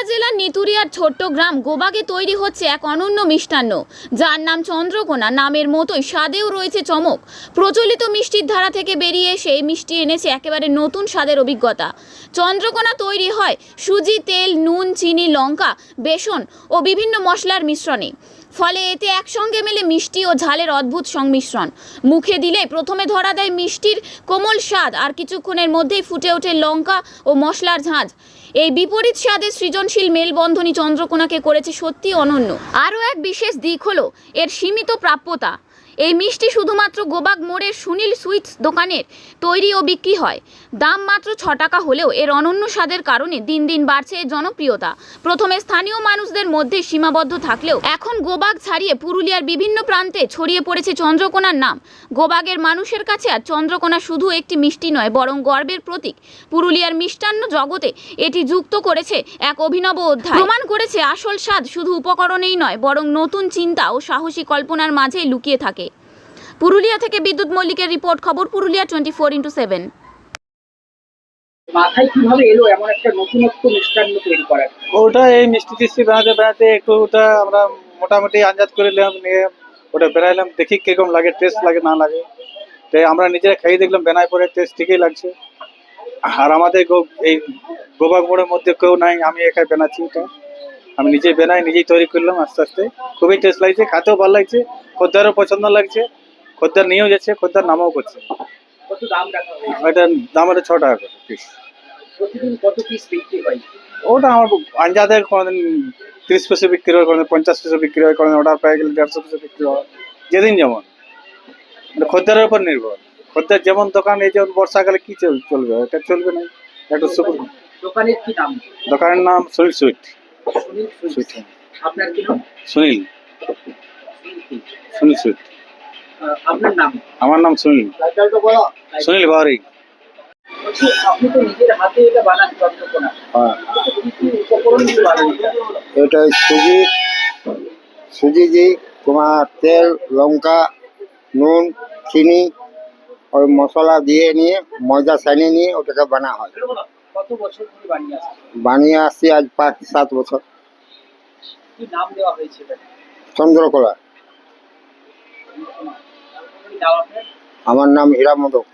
পুরুলিয়া জেলার নিতুরিয়ার ছোট্ট গ্রাম গোবাগে তৈরি হচ্ছে এক অনন্য মিষ্টান্ন। যার নাম চন্দ্রকোনা। নামের মতোই স্বাদেও রয়েছে চমক। প্রচলিত মিষ্টির ধারা থেকে বেরিয়ে সেই মিষ্টি এনেছে একেবারে নতুন স্বাদের অভিজ্ঞতা। চন্দ্রকোনা তৈরি হয় সুজি, তেল, নুন, চিনি, লঙ্কা, বেসন ও বিভিন্ন মশলার মিশ্রণে। ফলে এতে একসঙ্গে মেলে মিষ্টি ও ঝালের অদ্ভুত সংমিশ্রণ। মুখে দিলে প্রথমে ধরা দেয় মিষ্টির কোমল স্বাদ আর কিছুক্ষণের মধ্যেই ফুটে ওঠে লঙ্কা ও মশলার ঝাঁঝ এই বিপরীত স্বাদের সৃজনশীল মেলবন্ধনী চন্দ্রকোনাকে করেছে সত্যি অনন্য। আরও এক বিশেষ দিক হলো এর সীমিত প্রাপ্যতা। এই মিষ্টি শুধুমাত্র গোবাগ মোড়ের সুনীল সুইটস দোকানের তৈরি ও বিক্রি হয়। দাম মাত্র ছ টাকা হলেও এর অনন্য স্বাদের কারণে দিন দিন বাড়ছে এর জনপ্রিয়তা। প্রথমে স্থানীয় মানুষদের মধ্যে সীমাবদ্ধ থাকলেও এখন গোবাগ ছাড়িয়ে পুরুলিয়ার বিভিন্ন প্রান্তে ছড়িয়ে পড়েছে চন্দ্রকোনার নাম। গোবাগের মানুষের কাছে আর চন্দ্রকোনা শুধু একটি মিষ্টি নয়, বরং গর্বের প্রতীক। পুরুলিয়ার মিষ্টান্ন জগতে এটি যুক্ত করেছে এক অভিনব অধ্যায়। প্রমাণ করেছে আসল স্বাদ শুধু উপকরণেই নয়, বরং নতুন চিন্তা ও সাহসী কল্পনার মাঝেই লুকিয়ে থাকে। পুরুলিয়া থেকে বিদ্যুৎ মল্লিকের রিপোর্ট খবর Purulia twenty four into seven মাথায় কীভাবে এলো এমন একটা নতুনত্ব মিষ্টান্ন তৈরি করার? ওটা এই মিষ্টি টিষ্টি বানাতে বানাতে একটু ওটা আমরা মোটামুটি আন্দাজ করে নিলাম নিয়ে ওটা বেড়াইলাম দেখি কীরকম লাগে টেস্ট লাগে না লাগে। তো আমরা নিজেরা খাইয়ে দেখলাম বেনায় পরে টেস্ট ঠিকই লাগছে। আর আমাদের গো- এই গোবাগ মোড়ের মধ্যে কেউ নাই আমি একাই বানাচ্ছি এটা। আমি নিজে বেনাই নিজেই তৈরি করলাম আস্তে আস্তে। খুবই টেস্ট লাগছে খাতেও ভালো লাগছে খদ্দারও পছন্দ লাগছে। খদ্দার নিয়েও যাচ্ছে খদ্দার নামও করছে। কত দাম রাখা দাম হলো ছ টাকা করে পিস প্রতিদিন কত পিস বিক্রি হয়? ওটা আমার আঞ্জাদে কোনোদিন তিরিশ পিসে বিক্রি হয় কোনোদিন পঞ্চাশ পিসে বিক্রি হয় কোনোদিন অর্ডার পেয়ে গেলে দেড়শো পিসে বিক্রি হয়। যেদিন যেমন। মানে খদ্দারের উপর নির্ভর। খদ্দের যেমন দোকান এই যেমন বর্ষাকালে কি চল- চলবে? এটা চলবে না। একটু শুকুর দোকানের কি নাম দোকানের নাম সুনীল সুইট। সুনীল সুইট। আপনার কি নাম? সুনীল। সুনীল। সুইট। আপনার নাম? আমার নাম সুনীল। সুনীল হাতে এটা হ্যাঁ। সুজি। সুজি তোমার তেল লঙ্কা নুন চিনি ওই মশলা দিয়ে নিয়ে ময়দা সানিয়ে নিয়ে ওটাকে বানা হয়। বানিয়ে আসছি আজ পাঁচ সাত বছর। চন্দ্রকলা। আমার নাম হীরা মদক।